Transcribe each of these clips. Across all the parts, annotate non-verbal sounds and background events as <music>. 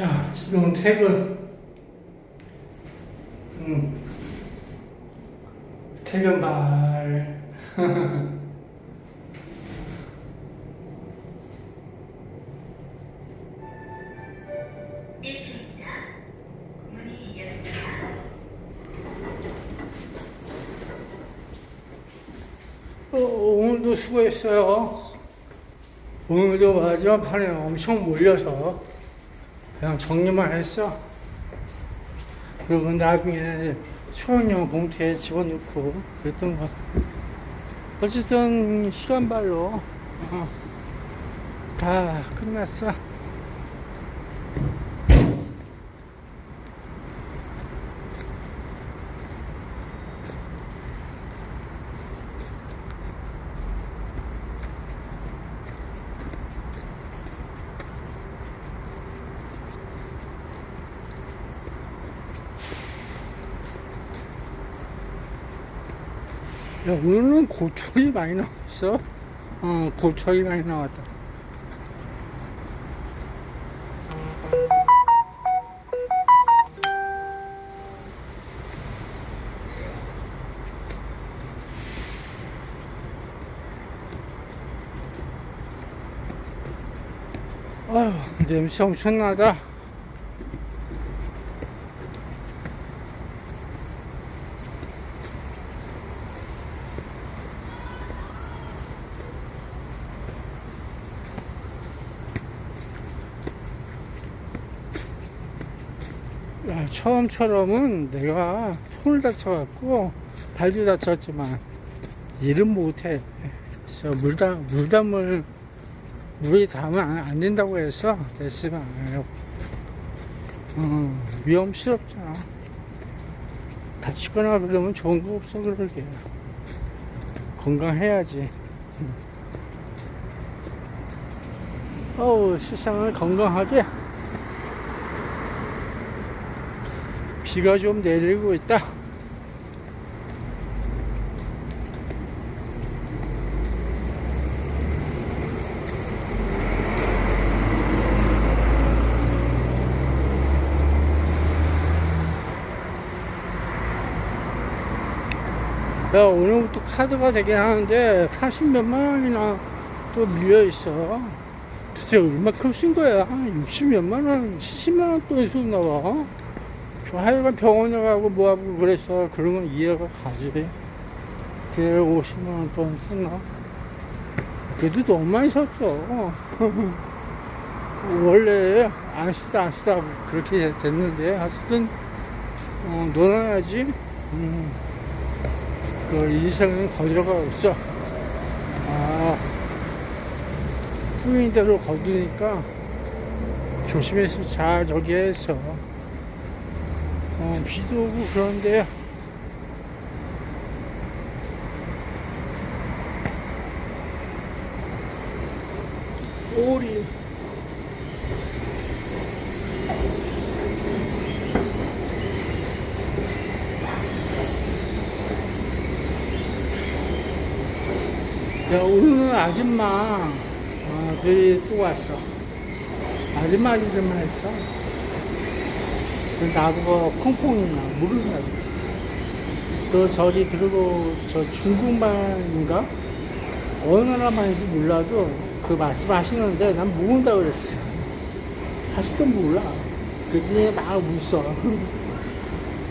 야, 지금 퇴근. 음. 퇴근 말. <laughs> 어, 오늘도 수고했어요. 오늘도 마지막 판에 엄청 몰려서 그냥 정리만 했어. 그리고 나중에 수학용 봉투에 집어넣고 그랬던 거. 어쨌든 시간발로 어, 다 끝났어. 야, 오늘은 고철이 많이 나왔어. 어, 고철이 많이 나왔다. 아휴, 냄새 엄청나다. 야, 처음처럼은 내가 손을 다쳐갖고 발도 다쳤지만 일은 못해. 그래서 물담, 물담을 물이 닿으면 안, 안 된다고 해서 됐으면 안 해요. 어, 위험스럽잖아. 다치거나 그러면 좋은 거 없어 그러게. 건강해야지. 어우, 세상을 건강하게. 비가 좀 내리고 있다. 야, 오늘부터 카드가 되긴 하는데 80몇만 원이나 또 밀려있어. 도대체 얼마큼 쓴 거야? 60몇만 원, 70만 원또 썼나 봐. 저 하여간 병원에 가고 뭐하고 그래서 그런 건 이해가 가지. 그래 50만원 돈 썼나? 그래도 너무 많이 썼어. <laughs> 원래 안 쓰다 안 쓰다 그렇게 됐는데 하여튼 어, 놀아야지. 음, 그 인생은 거저가 없어. 아, 뿌린 대로 거두니까 조심해서 잘 저기 해서 어, 비도 오고 그런데. 오리 야 오늘은 아줌마 어, 들이 또 왔어. 아줌마 이름만 했어 그 나보고 콩콩이나 모르냐고. 또 저기 그리고 저 중국말인가 어느 나라만인지 몰라도 그 말씀하시는데 난 모른다 그랬어. 다시도 몰라. 그뒤에 막 웃어. <laughs>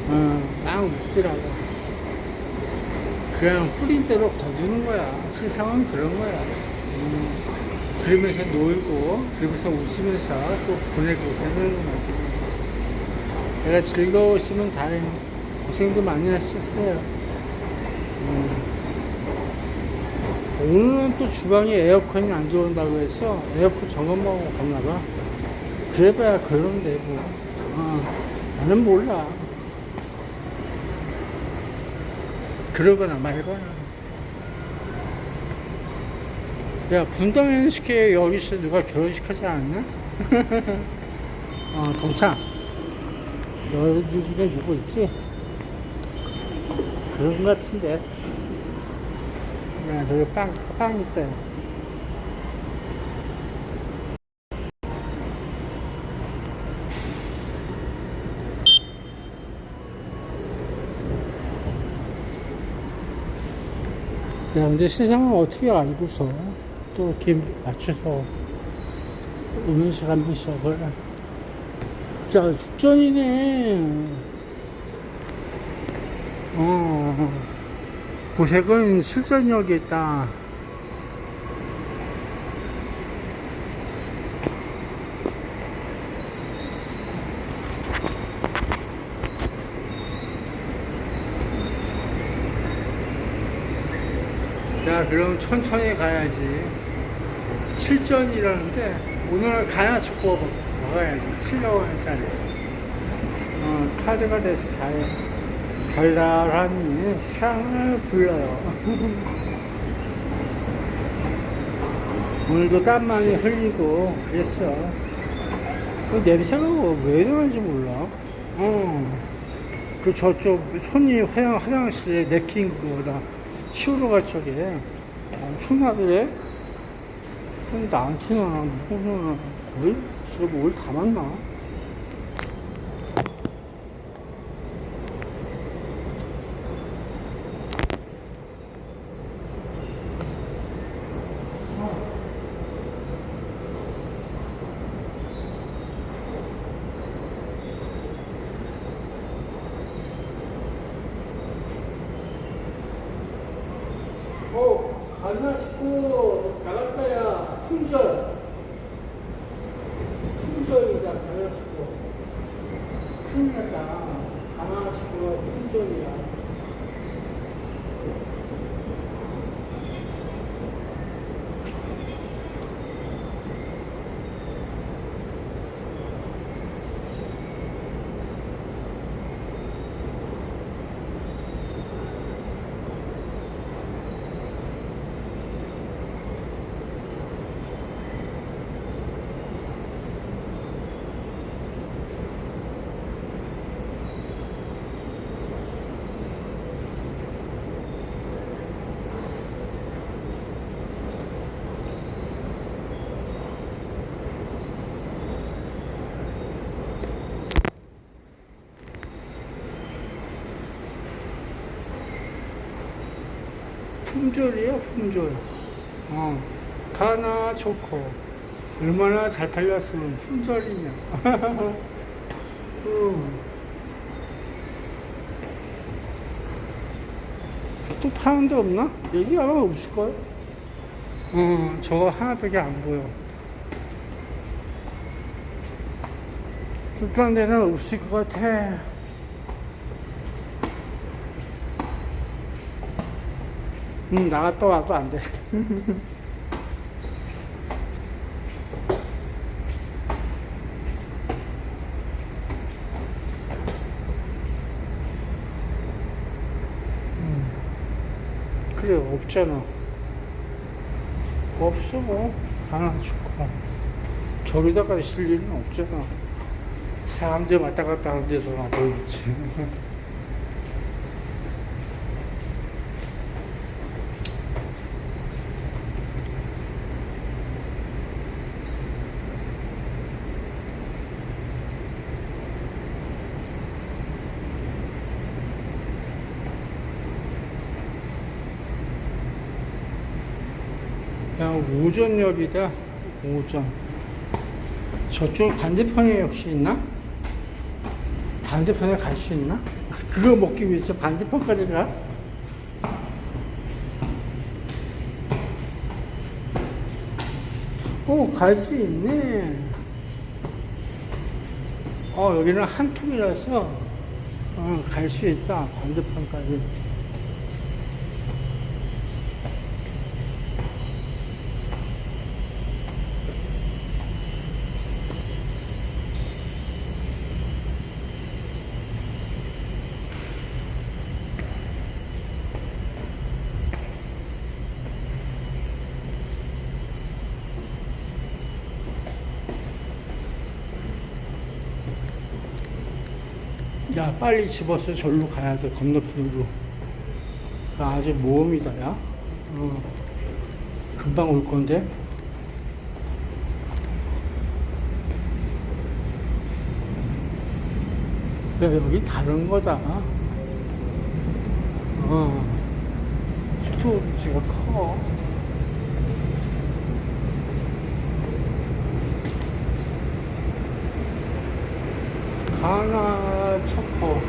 어, 막 웃더라고. 그냥 뿌린 대로 거두는 거야. 세상은 그런 거야. 음, 그러면서 놀고, 그러면서 웃으면서 또 보내고 그러는 거지. 내가 즐거우시면 다른 고생도 많이 하셨어요. 음. 오늘은 또 주방에 에어컨이 안 들어온다고 해서 에어컨 점검하고 갔나봐. 그래봐야 그런데 뭐. 어, 나는 몰라. 그러거나 말거나. 야, 분당 NSK 여기서 누가 결혼식 하지 않나? <laughs> 어, 동창. 여기 중에 누구 있지? 그런 것 같은데. 야, 저기 빵, 빵 있다. 야, 근데 세상을 어떻게 알고서 또 이렇게 맞춰서 음식 한 번씩을 자, 죽전이네. 어, 고색은 실전역에 있다. 야, 그럼 천천히 가야지. 실전이라는데, 오늘은 가야 축구 먹어야지. 700원짜리. 어, 카드가 돼서 가요. 달달한 향을 불러요. <laughs> 오늘도 땀 많이 흘리고 그랬어. 그 냄새가 왜 이러는지 몰라. 어. 그 저쪽 손이 화장, 화장실에 내킨 그거다. 치우러 갈 적에 엄청나더래. 그럼 나한테나 무슨 뭘? 저거 뭘 담았나? 어, 가나 싶고 나갔다야 품절. 품절이다 가나 싶고. 가나 싶고 품절이야. 품절이에요, 품절. 어, 가나 좋고, 얼마나 잘 팔렸으면 품절이냐. 음. <laughs> 또 파는 데 없나? 여기 아마 없을걸? 어, 저거 하나밖에 안 보여. 그딴 데는 없을 것 같아. 음, 나갔다 와도 안 돼. 음, 그래, 없잖아. 없어, 뭐. 가나 죽고. 있을 일은 없잖아. 사람들 왔다 갔다 하는 데서나 보이지. <laughs> 야, 오전역이다. 오전. 저쪽 반대편에 역시 있나? 반대편에 갈 수 있나? <laughs> 그거 먹기 위해서 반대편까지 가? 오, 갈 수 있네. 어, 여기는 한 통이라서, 어, 갈 수 있다. 반대편까지. 빨리 집어서 절로 가야 돼, 건너편으로. 아, 아주 모험이다, 야. 어, 금방 올 건데. 야, 여기 다른 거다. 어. 스토리지가 커. 가나 초코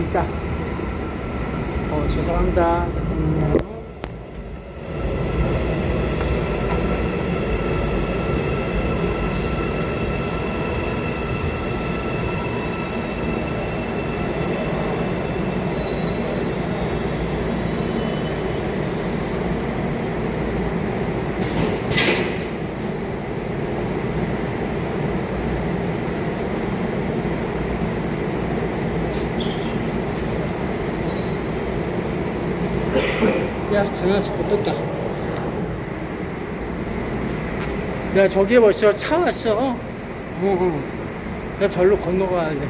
있다. 어 죄송합니다. 잠깐만요. 야, 저기에 벌써 차 왔어. 어, 어. 야, 절로 건너가야 돼.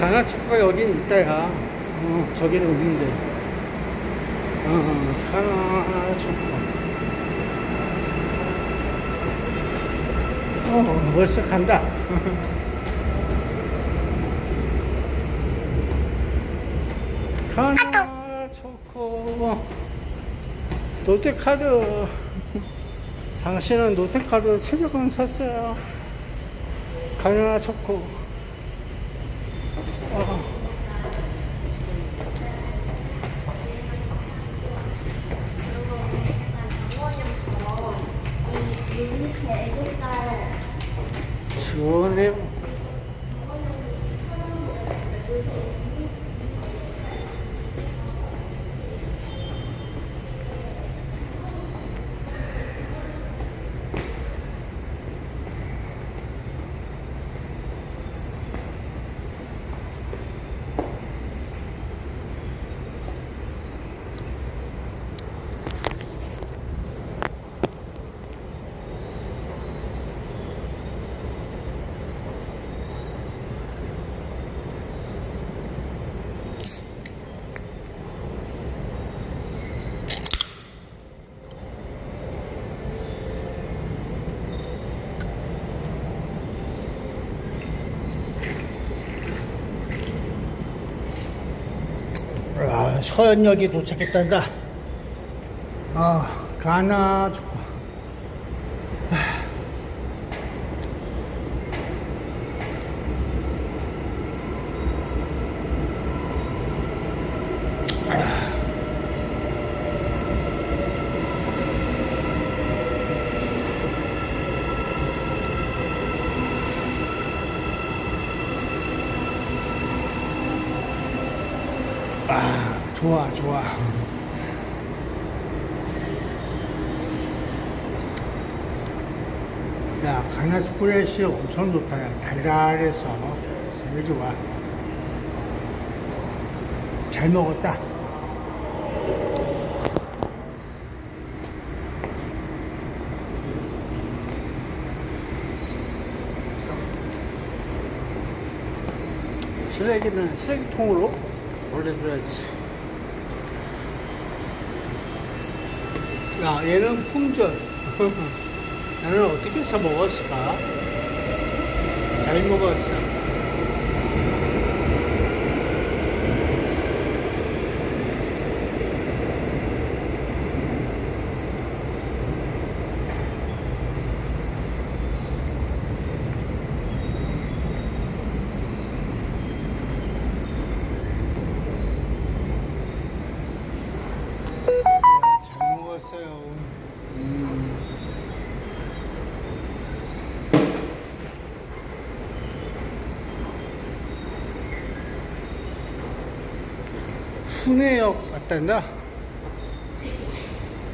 <laughs> 초코가 여긴 있다, 야. 어, 저기는 없는데. 어, 초코. 어, 벌써 간다. 가나 초코 롯데카드 당신은 롯데카드 700원 샀어요. 가나 초코 어. 이 밑에 애교살 시원해요 아, 서현역에 도착했단다. 아, 가나 초코. 아, 좋아, 좋아. 야, 가나 초콜릿이 엄청 좋다. 야. 달달해서 되게 좋아. 잘 먹었다. 쓰레기는 쓰레기통으로 올려줘야지. 야, 얘는 품절. <laughs> 나는 어떻게 해서 먹었을까? 잘 먹었어. 잘 먹었어요. 음. 왔단다.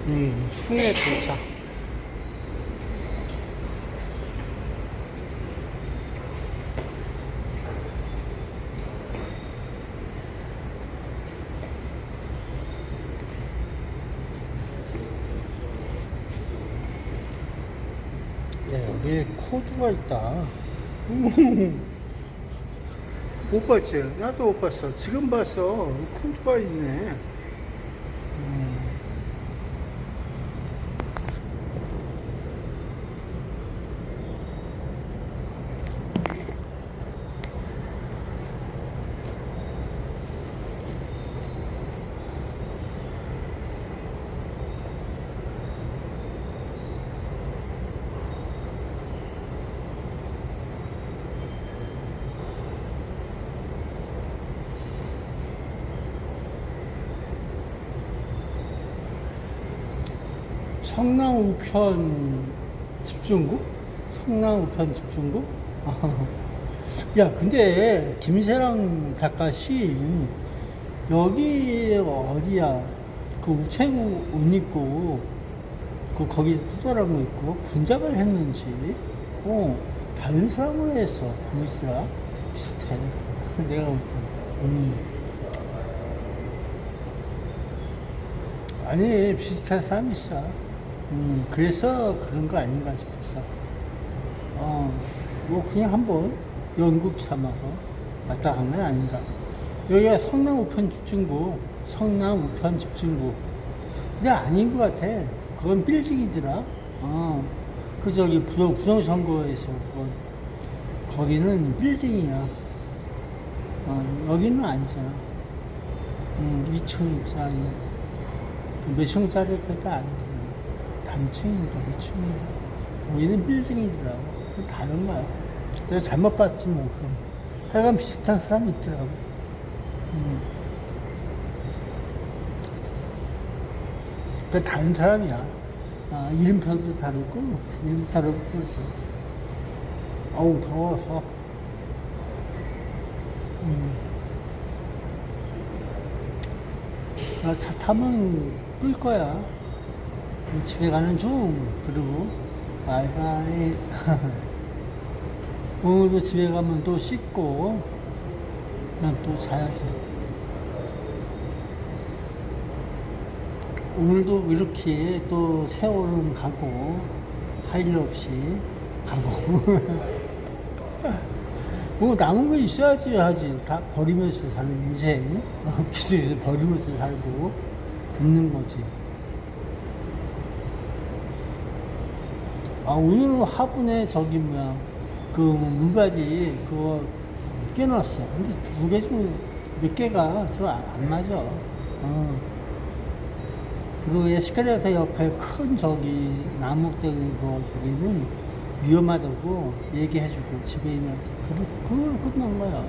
음, 순회 도착. 야, 여기 코드가 있다. <laughs> 못 봤지? 나도 못 봤어. 지금 봤어. 코드가 있네. 성남 우편 집중국? 성남 우편 집중국? <laughs> 야, 근데 김세랑 작가 시 여기 어디야? 그 우체국 옷 입고 그 거기 또 다른 거 입고 분장을 했는지 어 다른 사람으로 했어 보이시라 비슷해 <laughs> 내가 볼 때. 음. 아니 비슷한 사람이 있어. 음, 그래서 그런 거 아닌가 싶었어. 어, 뭐 그냥 한번 연극 삼아서 왔다 간 건 아닌가. 여기가 성남 우편 집중부, 성남 우편 집중부. 근데 아닌 것 같아. 그건 빌딩이더라. 어, 그 저기 부정, 부정선거에서 그건 거기는 빌딩이야. 어, 여기는 아니잖아. 음, 2층짜리. 몇 층짜리가 아니더라. 단층인가, 몇 층인가. 거기는 빌딩이더라고. 그 다른 거야. 내가 잘못 봤지, 뭐, 그럼. 하여간 비슷한 사람이 있더라고. 음. 그 다른 사람이야. 아, 이름표도 다르고, 이름 다르고, 그러죠. 어우, 더워서. 음. 아, 차 타면 끌 거야. 집에 가는 중. 그리고, 바이바이. <laughs> 오늘도 집에 가면 또 씻고, 난 또 자야지. 오늘도 이렇게 또 세월은 가고, 할 일 없이 가고. <laughs> 뭐 남은 거 있어야지 하지. 다 버리면서 사는 인생. <laughs> 기술에서 버리면서 살고 있는 거지. 아, 오늘은 화분에 저기 뭐야. 그 물바지 그거 깨놨어. 근데 두 개 중 몇 개가 좀 안 맞아. 어. 그리고 에스컬레이터 옆에 큰 저기 나무대기 거 저기는 위험하다고 얘기해주고 집에 있는 그걸, 끝난 거야.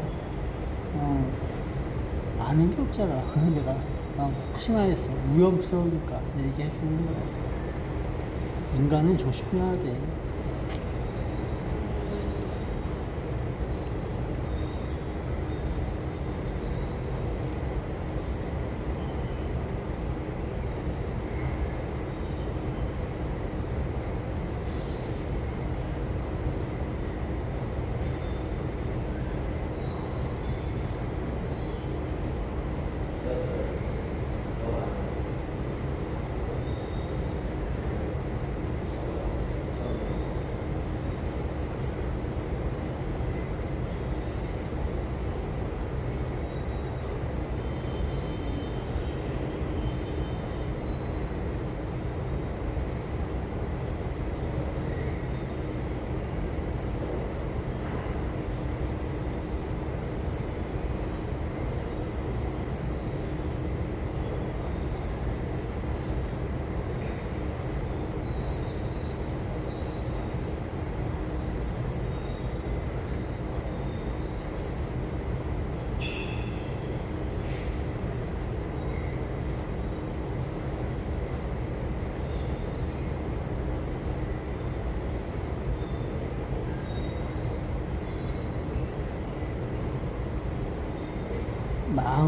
어, 아는 게 없잖아. <laughs> 내가 어, 혹시나 해서 위험스러우니까 얘기해주는 거야. 인간은 조심해야 돼.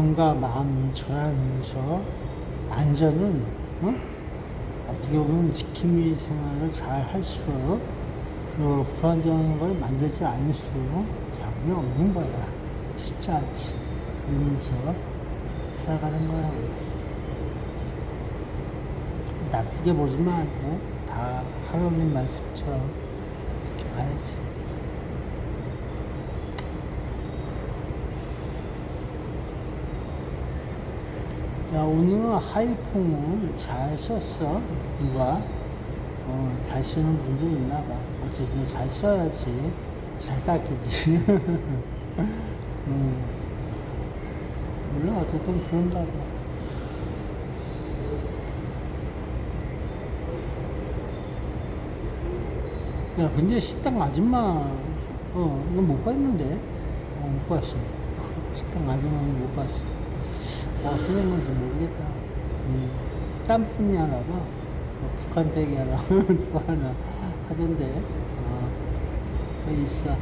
마음과 마음이 전하면서 안전은 어? 떻게 보면 지킴이 생활을 잘 할수록 그 불안정한 걸 만들지 않을수록 상관이 없는 거야. 쉽지 않지. 그러면서 살아가는 거야. 나쁘게 보지 말고 다 하나님 말씀처럼 이렇게 봐야지. 야, 오늘은 하이퐁을 잘 썼어. 누가? 어, 잘 쓰는 분도 있나 봐. 어쨌든 잘 써야지. 잘 닦이지. <laughs> 음. 몰라, 어쨌든 그런가 봐. 야, 근데 식당 아줌마, 어, 이거 못 봤는데? 어, 못 봤어. <laughs> 식당 아줌마는 못 봤어. 어, 어떻게 된 건지 모르겠다. 음, 땀뿐이 하나 봐. 뭐 북한 대기하라 또 <laughs> 하나 하던데 어, 또 있어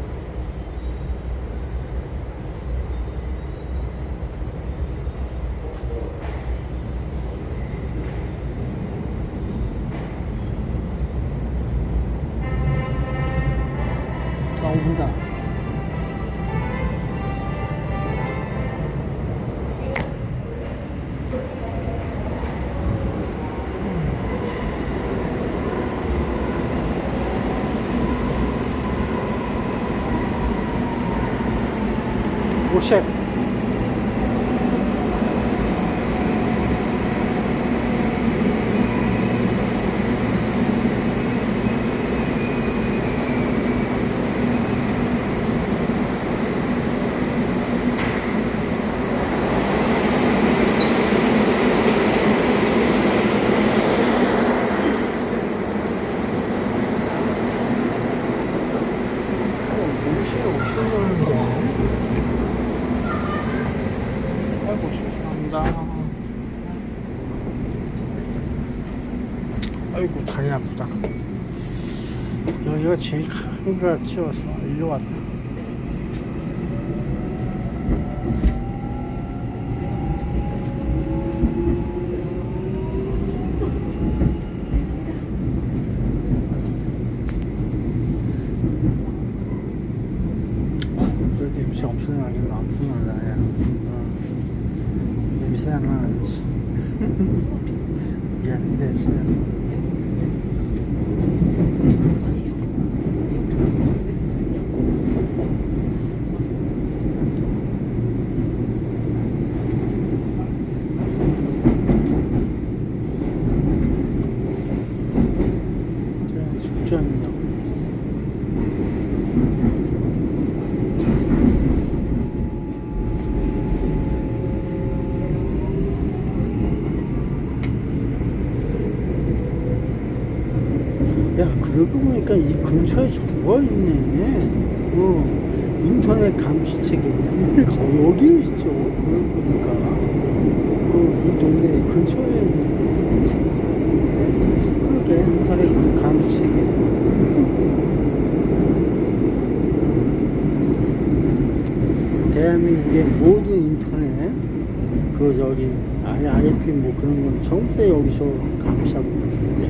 아 온다 오색 냄새 없었는데 아이고 죄송합니다 아이고 다리 아프다 여기가 제일 큰거 같지어서 일로 왔다. 그 냄새 엄청 나긴 엄청 나네 어. 냄새 나는 미안한데 지금 죽전역 야 그러고 보니까 이 근처에 저거 있네. 어 인터넷 감시체계. 거- 여기 있죠. 그러고 보니까. 어 이 동네 근처에 있네. 그러게 인터넷 그 감시체계. 대한민국의 모든 인터넷 그 저기 아예 IP 뭐 그런 건 전부 다 여기서 감시하고 있는데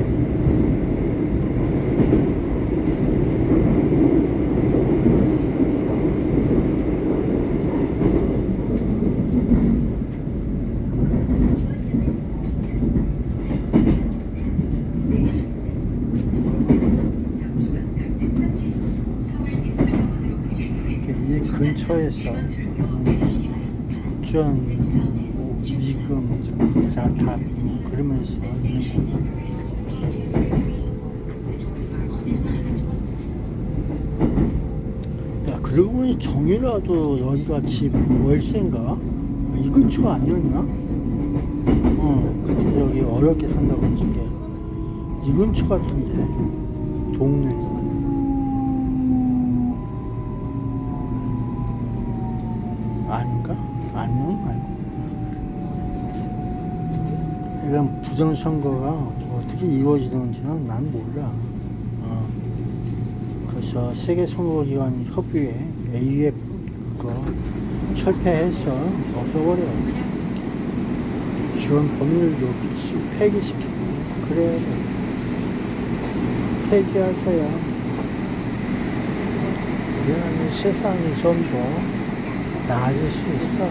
이렇게 이 근처에서 죽전, 뭐 미금, 자탑 그러면서 있는 거. 야 그러고 보니 정이라도 여기가 집 월세인가? 이 근처 아니었나? 어 그때 여기 어렵게 산다고 했는데 이 근처 같은데 동네 아닌가? 아니요, 아니고. 이건 부정선거가 어떻게 이루어지는지는 난 몰라. 어. 그래서 세계선거기관 협의회 AUF 그거 철폐해서 없애버려. 지원 법률도 폐기시키고 그래야 돼. 폐지하세요. 그래야지 세상이 좀더 나아질 수 있어.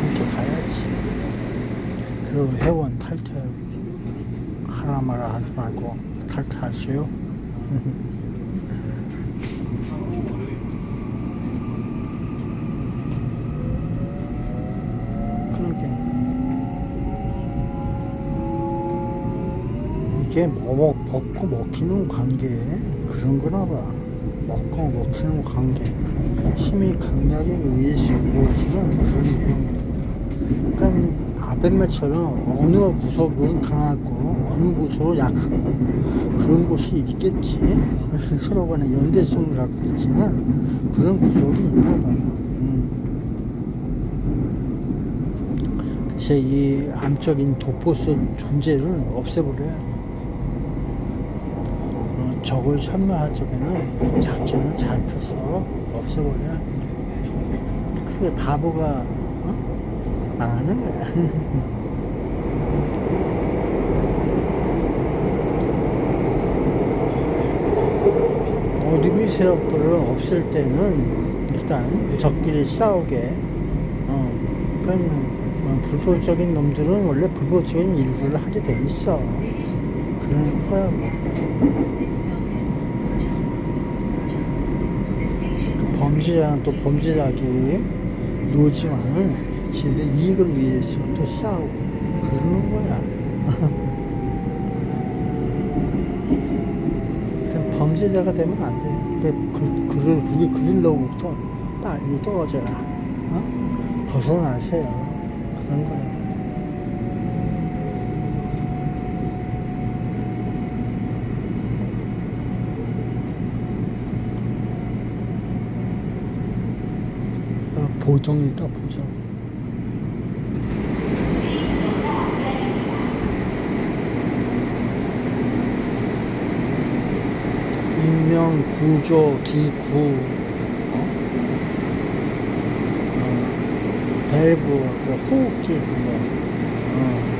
그렇게 가야지. 그리고 회원 탈퇴 하라 마라 하지 말고 탈퇴하세요. <laughs> 그러게. 이게 뭐 먹, 먹고 먹히는 관계 그런 거나 봐. 먹고 먹히는 관계. 힘이 강약의 의식 무엇이든 그런 내용입니다. 그러니까 아벤마처럼 어느 구석은 강하고 어느 구석은 약한 그런 곳이 있겠지. <laughs> 서로 간에 연대성을 갖고 있지만 그런 구석이 있나 봐. 음. 그래서 이 암적인 도포스 존재를 없애버려야 돼. 적을 현명할 적에는 작전을 잘 펴서 없애버려. 그게 바보가 어? 망하는 거야. <laughs> 어둠의 세력들을 없앨 때는 일단 적끼리 싸우게. 어, 그러니까 어, 불법적인 놈들은 원래 불법적인 일들을 하게 돼 있어. 그런 거야. 그 범죄자는 또 범죄자기 노지만은 지네 이익을 위해서 또 싸우고 그러는 거야. <laughs> 범죄자가 되면 안 돼. 그, 그, 그, 그게 그릴로부터 빨리 떨어져라. 어? 벗어나세요. 그런 거야. 어, 보정이다, 보정. 인명, 구조, 기구, 어? 어, 밸브, 그 호흡기, 그거. 어.